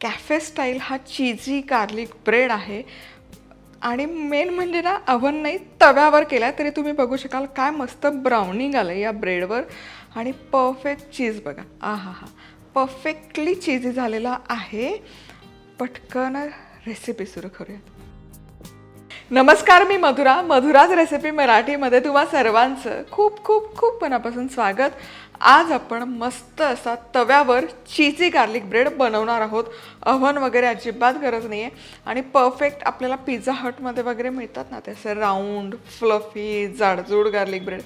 Cafe style हा चीजी garlic bread आहे. आणि मेन म्हणजे ना अव्हन नाही तव्यावर केला तरी तुम्ही बघू शकाल काय मस्त ब्राउनिंग आलं या ब्रेडवर आणि परफेक्ट चीज बघा. आ हा. हा परफेक्टली चीजी झालेला आहे. पटकन रेसिपी सुरू करूयात. नमस्कार मी मधुरा. मधुराज रेसिपी मराठीमध्ये तुम्हा सर्वांचं खूप खूप खूप मनापासून स्वागत. आज आपण मस्त असा तव्यावर चीजी गार्लिक ब्रेड बनवणार आहोत. अव्हन वगैरे अजिबात गरज नाही आहे आणि परफेक्ट आपल्याला पिझ्झा हटमध्ये वगैरे मिळतात ना ते राऊंड फ्लफी जाडजूड गार्लिक ब्रेड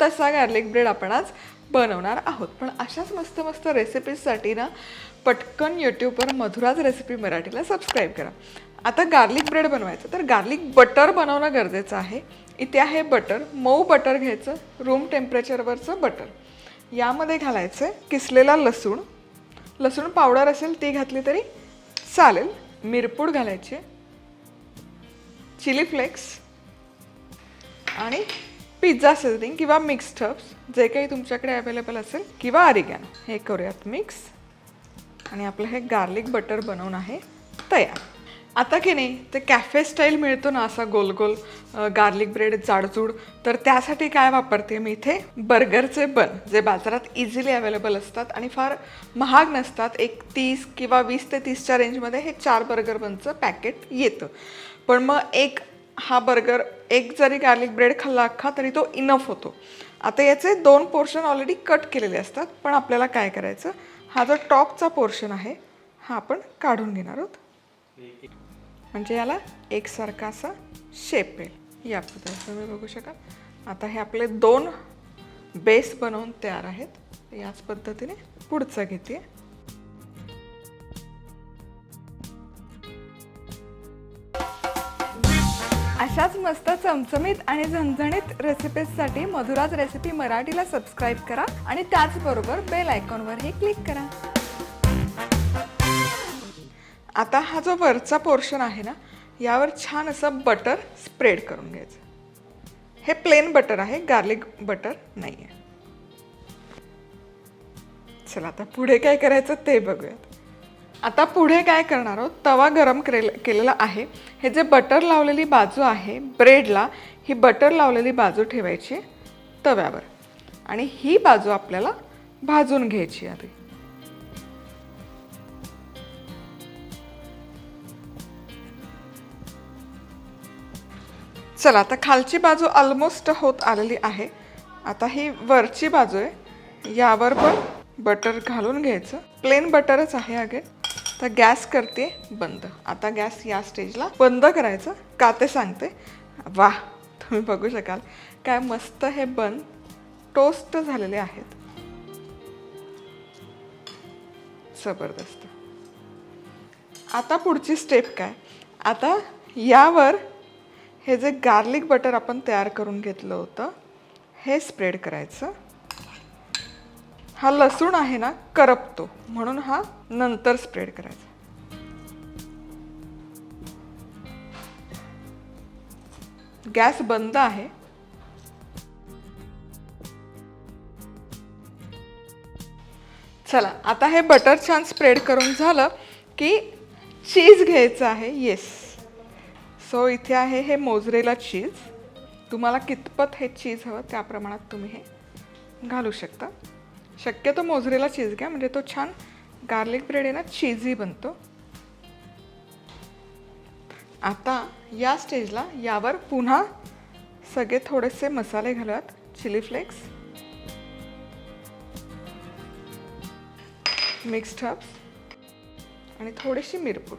तसा गार्लिक ब्रेड आपण आज बनवणार आहोत. पण अशाच मस्त मस्त रेसिपीजसाठी ना पटकन यूट्यूबवर मधुराज रेसिपी मराठीला सबस्क्राईब करा. आता गार्लिक ब्रेड बनवायचं. तर गार्लिक बटर बनवणं गरजेचं आहे. इथे आहे बटर मऊ बटर घ्यायचं. रूम टेम्परेचरवरचं बटर यामध्ये घालायचं आहे किसलेला लसूण. लसूण पावडर असेल ती घातली तरी चालेल. मिरपूड घालायची. Chilli flakes. आणि पिझ्झा सिझनिंग किंवा मिक्स टब्स जे काही तुमच्याकडे अवेलेबल असेल किंवा अरिगॅन हे करूयात मिक्स आणि आपलं हे गार्लिक बटर बनवून आहे तयार. आता की नाही ते कॅफे स्टाईल मिळतो ना असा गोल गोल गार्लिक ब्रेड जाडजूड तर त्यासाठी काय वापरते मी इथे? बर्गरचे बन जे बाजारात इझिली अवेलेबल असतात आणि फार महाग नसतात. एक तीस किंवा वीस ते तीसच्या रेंजमध्ये हे चार बर्गर बनचं पॅकेट येतं. पण मग एक हा बर्गर एक जरी गार्लिक ब्रेड खाल्ला अख्खा तरी तो इनफ होतो. आता याचे दोन पोर्शन ऑलरेडी कट केलेले असतात पण आपल्याला काय करायचं? हा जो टॉपचा पोर्शन आहे हा आपण काढून घेणार आहोत. म्हणजे याला एकसारखा असा शेप येईल. या पद्धतीने तुम्ही बघू शकाल. आता हे आपले दोन बेस बनवून तयार आहेत. याच पद्धतीने पुढचं घेते. अशाच मस्त चमचमीत आणि झणझणीत रेसिपीजसाठी मधुराज रेसिपी मराठीला सबस्क्राईब करा आणि त्याचबरोबर बेल आयकॉनवरही क्लिक करा. आता हा जो वरचा पोर्शन आहे ना यावर छान असं बटर स्प्रेड करून घ्यायचं. हे प्लेन बटर आहे गार्लिक बटर नाही आहे चला आता पुढे काय करायचं ते बघूयात. आता पुढे काय करणार आहोत? तवा गरम केलेला केलेला आहे. हे जे बटर लावलेली बाजू आहे ब्रेडला ही बटर लावलेली बाजू ठेवायची आहे तव्यावर. आणि ही बाजू आपल्याला भाजून घ्यायची आधी. चला आता खालची बाजू ऑलमोस्ट होत आलेली आहे. आता ही वरची बाजू आहे. यावर पण बटर घालून घ्यायचं. प्लेन बटरच आहे अगे. तर गॅस करते बंद. आता गॅस या स्टेजला बंद करायचं का ते सांगते? वा तुम्ही बघू शकाल. काय मस्त हे बन टोस्ट झालेले आहेत. जबरदस्त. आता पुढची स्टेप काय? आता यावर हे जे गार्लिक बटर आपण तयार करून घेतलं होतं हे स्प्रेड करायचं. हा लसूण आहे ना करपतो. म्हणून हा नंतर स्प्रेड करायचं. गॅस बंद आहे. चला आता हे बटर छान स्प्रेड करून झालं की चीज घ्यायचं आहे येस सो इथे आहे हे मोजरेला चीज. तुम्हाला कितपत हे चीज हवं त्या प्रमाणात तुम्ही हे घालू शकता. शक्यतो मोजरेला चीज घ्या म्हणजे तो छान गार्लिक ब्रेड आहे ना चेझी बनतो. आता या स्टेजला यावर पुन्हा सगळे थोडेसे मसाले घालूयात चिली फ्लेक्स. Mixed herbs. आणि थोडीशी मिरपूड.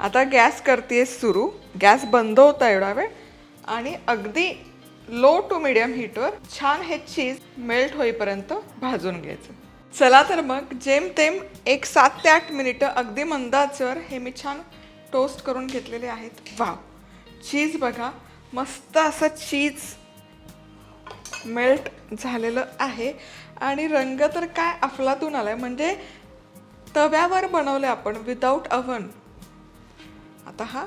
आता गॅस करते सुरू. गॅस बंद होता एवढा वेळ. आणि अगदी लो टू मिडियम हीटवर छान हे चीज मेल्ट होईपर्यंत भाजून घ्यायचं. चला तर मग जेमतेम एक सात ते आठ मिनिटं अगदी मंदाचर हे मी छान टोस्ट करून घेतलेले आहेत. वाव. चीज बघा मस्त असं चीज मेल्ट झालेलं आहे. आणि रंग तर काय अफलातून आलाय. म्हणजे तव्यावर बनवलं आपण विदाऊट अवन आता हा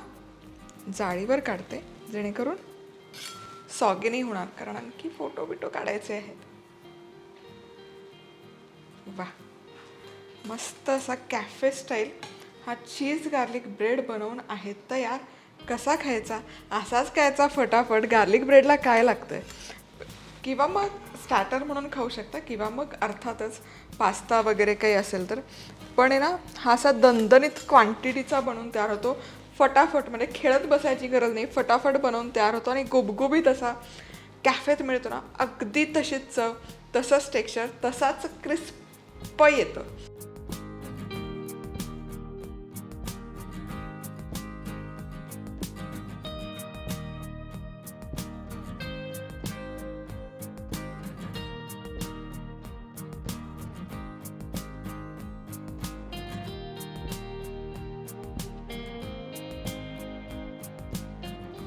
जाळीवर काढते जेणेकरून सॉगी नाही होणार कारण आणखी फोटो बिटो काढायचे आहेत. वा मस्त असा कॅफे स्टाईल हा चीज गार्लिक ब्रेड बनवून आहे तयार. कसा खायचा? असाच खायचा फटाफट. गार्लिक ब्रेडला काय लागतंय? किंवा मग स्टार्टर म्हणून खाऊ शकता किंवा मग अर्थातच पास्ता वगैरे काही असेल तर. पण आहे ना हा असा दणदणीत क्वांटिटीचा बनवून तयार होतो. फटाफट म्हणजे खेळत बसायची गरज नाही. फटाफट बनवून तयार होतो आणि गुबगुबीत असा कॅफेत मिळतो ना अगदी तशीच चव तसंच टेक्स्चर तसाच क्रिस्प येतं.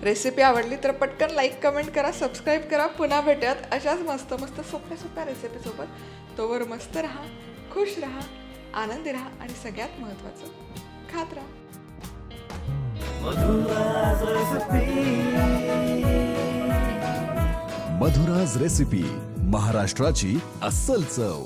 रेसिपी आवडली तर पटकन लाईक कमेंट करा सबस्क्राईब करा. पुन्हा भेटूयात अशाच मस्त मस्त सोप्या सोप्या रेसिपीसोबत तोवर मस्त राहा खुश राहा आनंदी राहा आणि सगळ्यात महत्त्वाचं खात राहा. मधुराज रेसिपी महाराष्ट्राची अस्सल चव.